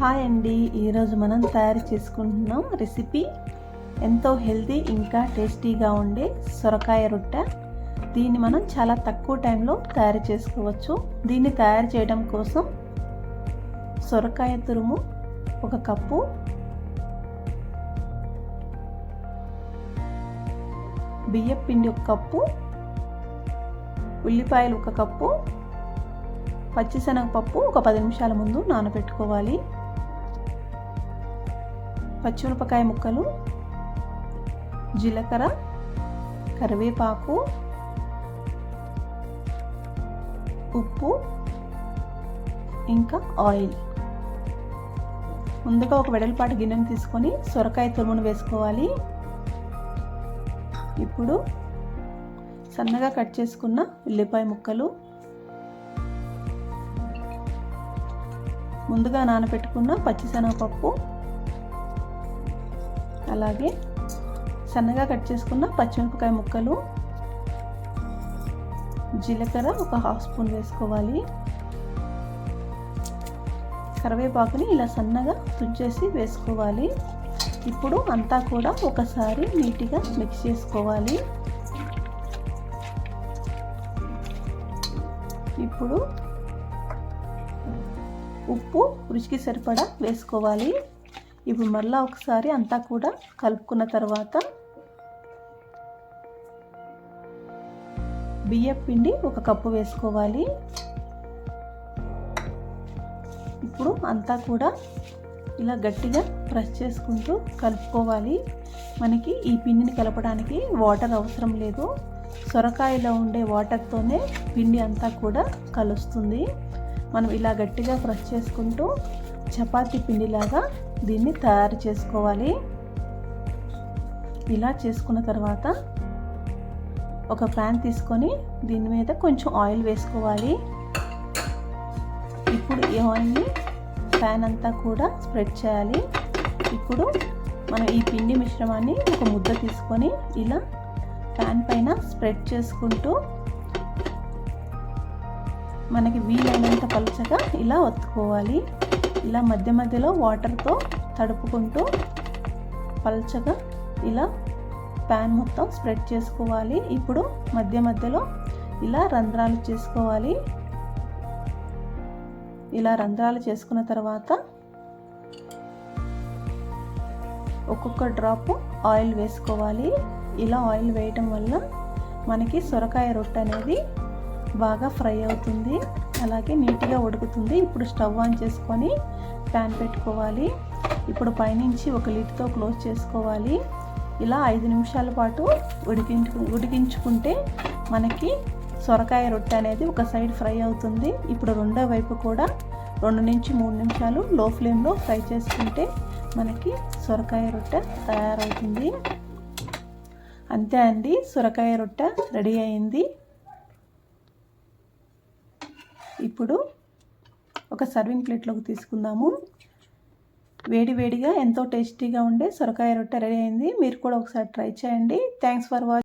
Hi అండి. ఈరోజు మనం తయారు చేసుకుంటున్నాం రెసిపీ ఎంతో హెల్తీ ఇంకా టేస్టీగా ఉండే సొరకాయ రొట్టె. దీన్ని మనం చాలా తక్కువ టైంలో తయారు చేసుకోవచ్చు. దీన్ని తయారు చేయడం కోసం సొరకాయ తురుము ఒక కప్పు. బియ్యం పిండి ఒక కప్పు. ఉల్లిపాయలు ఒక కప్పు. పచ్చిశనగపప్పు ఒక పది నిమిషాల ముందు నానబెట్టుకోవాలి. పచ్చిమిరపకాయ ముక్కలు జీలకర్ర కరివేపాకు ఉప్పు ఇంకా ఆయిల్. ముందుగా ఒక వెడల్పాటి గిన్నెను తీసుకొని సొరకాయ తురుమును వేసుకోవాలి. ఇప్పుడు సన్నగా కట్ చేసుకున్న ఉల్లిపాయ ముక్కలు. ముందుగా నానబెట్టుకున్న పచ్చిశనగపప్పు. అలాగే సన్నగా కట్ చేసుకున్న పచ్చిమిరపకాయ ముక్కలు జీలకర్ర ఒక హాఫ్ స్పూన్ వేసుకోవాలి. కరివేపాకుని ఇలా సన్నగా తుంచేసి వేసుకోవాలి. ఇప్పుడు అంతా కూడా ఒకసారి నీట్గా మిక్స్ చేసుకోవాలి. ఇప్పుడు ఉప్పు రుచికి సరిపడా వేసుకోవాలి. ఇప్పుడు మళ్ళీ ఒకసారి అంతా కూడా కలుపుకున్న తర్వాత బియ్యం పిండి ఒక కప్పు వేసుకోవాలి. ఇప్పుడు అంతా కూడా ఇలా గట్టిగా ప్రెస్ చేసుకుంటూ కలుపుకోవాలి. మనకి ఈ పిండిని కలపడానికి వాటర్ అవసరం లేదు. సొరకాయలో ఉండే వాటర్తోనే పిండి అంతా కూడా కలుస్తుంది. మనం ఇలా గట్టిగా ప్రెస్ చేసుకుంటూ చపాతీ పిండిలాగా దీన్ని తయారు చేసుకోవాలి. ఇలా చేసుకున్న తర్వాత ఒక ప్యాన్ తీసుకొని దీని మీద కొంచెం ఆయిల్ వేసుకోవాలి. ఇప్పుడు ఈ ఆయిల్ని ప్యాన్ అంతా కూడా స్ప్రెడ్ చేయాలి. ఇప్పుడు మనం ఈ పిండి మిశ్రమాన్ని ఒక ముద్ద తీసుకొని ఇలా ప్యాన్ పైన స్ప్రెడ్ చేసుకుంటూ మనకి వీలైనంత పలుచగా ఇలా ఒత్తుకోవాలి. ఇలా మధ్య మధ్యలో వాటర్తో తడుపుకుంటూ పల్చగా ఇలా ప్యాన్ మొత్తం స్ప్రెడ్ చేసుకోవాలి. ఇప్పుడు మధ్య మధ్యలో ఇలా రంధ్రాలు చేసుకోవాలి. ఇలా రంధ్రాలు చేసుకున్న తర్వాత ఒక్కొక్క డ్రాప్ ఆయిల్ వేసుకోవాలి. ఇలా ఆయిల్ వేయటం వల్ల మనకి సొరకాయ రొట్టె అనేది బాగా ఫ్రై అవుతుంది. అలాగే నీట్గా ఉడుకుతుంది. ఇప్పుడు స్టవ్ ఆన్ చేసుకొని ప్యాన్ పెట్టుకోవాలి. ఇప్పుడు పైనుంచి ఒక లిడ్తో క్లోజ్ చేసుకోవాలి. ఇలా ఐదు నిమిషాల పాటు ఉడికించు ఉడికించుకుంటే మనకి సొరకాయ రొట్టె అనేది ఒక సైడ్ ఫ్రై అవుతుంది. ఇప్పుడు రెండో వైపు కూడా రెండు నుంచి మూడు నిమిషాలు లో ఫ్లేమ్లో ఫ్రై చేసుకుంటే మనకి సొరకాయ రొట్టె తయారవుతుంది. అంతే అండి. సొరకాయ రొట్టె రెడీ అయింది. ఇప్పుడు ఒక సర్వింగ్ ప్లేట్లోకి తీసుకుందాము. వేడి వేడిగా ఎంతో టేస్టీగా ఉండే సొరకాయ రొట్టె రెడీ అయింది. మీరు కూడా ఒకసారి ట్రై చేయండి. Thanks for watching